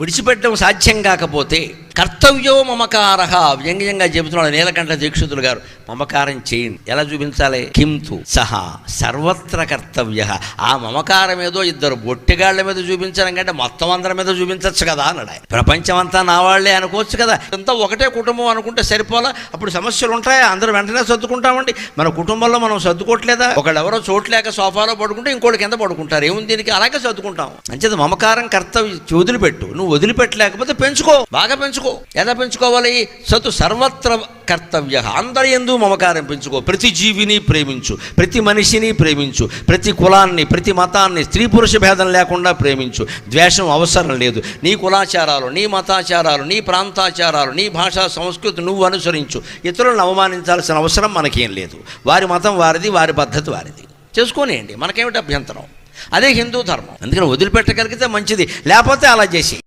విడిచిపెట్టడం సాధ్యం కాకపోతే కర్తవ్యో మమకార. వ్యంగ్యంగా చెబుతున్నాడు నీలకంఠ దీక్షితులు గారు. మమకారం చేయండి ఎలా చూపించాలి? కింతు సహా. సర్వత్ర కర్తవ్య. ఆ మమకారం ఏదో ఇద్దరు బొట్టిగాళ్ళ మీద చూపించడం కంటే మొత్తం అందరి మీద చూపించవచ్చు కదా అన్నాడు ఆయన. ప్రపంచం అంతా నా వాళ్ళే అనుకోవచ్చు కదా. అంతా ఒకటే కుటుంబం అనుకుంటే సరిపోలా? అప్పుడు సమస్యలు ఉంటాయా? అందరూ వెంటనే సర్దుకుంటామండి. మన కుటుంబంలో మనం సర్దుకోవట్లేదా? ఒకళ్ళు ఎవరో చోట్లేక సోఫాలో పడుకుంటే ఇంకోటి కింద పడుకుంటారు. ఏముంది దీనికి? అలాగే సర్దుకుంటాం. అంచేది మమకారం కర్తవ్యం వదిలిపెట్టు నువ్వు వదిలిపెట్టలేకపోతే పెంచుకో. బాగా పెంచుకో. పెంచుకో ఎలా పెంచుకోవాలి? సతు సర్వత్ర కర్తవ్య. అందరి ఎందు మమకారం పెంచుకో. ప్రతి జీవిని ప్రేమించు. ప్రతి మనిషిని ప్రేమించు. ప్రతి కులాన్ని ప్రతి మతాన్ని స్త్రీ పురుష భేదం లేకుండా ప్రేమించు. ద్వేషం అవసరం లేదు. నీ కులాచారాలు నీ మతాచారాలు నీ ప్రాంతాచారాలు నీ భాషా సంస్కృతి నువ్వు అనుసరించు. ఇతరులను అవమానించాల్సిన అవసరం మనకేం లేదు. వారి మతం వారిది వారి పద్ధతి వారిది. చేసుకోనియండి. మనకేమిటి అభ్యంతరం? అదే హిందూ ధర్మం. అందుకని వదిలిపెట్టగలిగితే మంచిది. లేకపోతే అలా చేసి